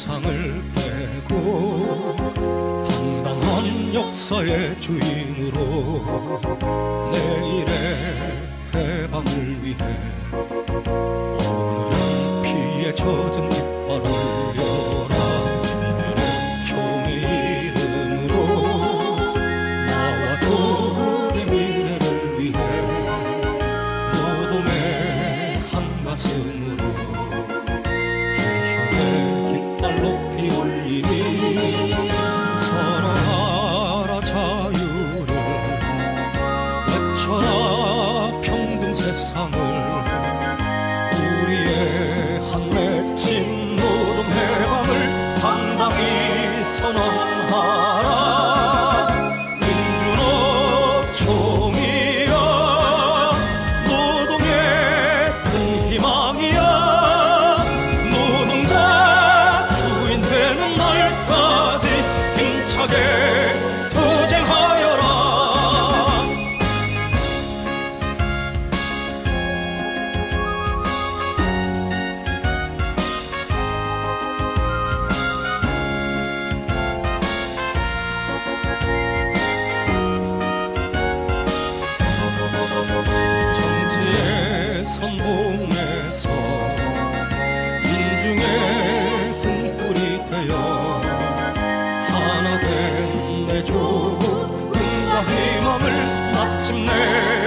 세상을 빼고 당당한 역사의 주인으로 내일의 해방을 위해 오늘은 피에 젖은 이빨을 열어라 총의 이름으로 나와 조국의 미래를 위해 노동의 한가슴으로 올리니 사랑하라 자유를 외쳐라 평등 세상을 구원해줘 그가 행함을 마침내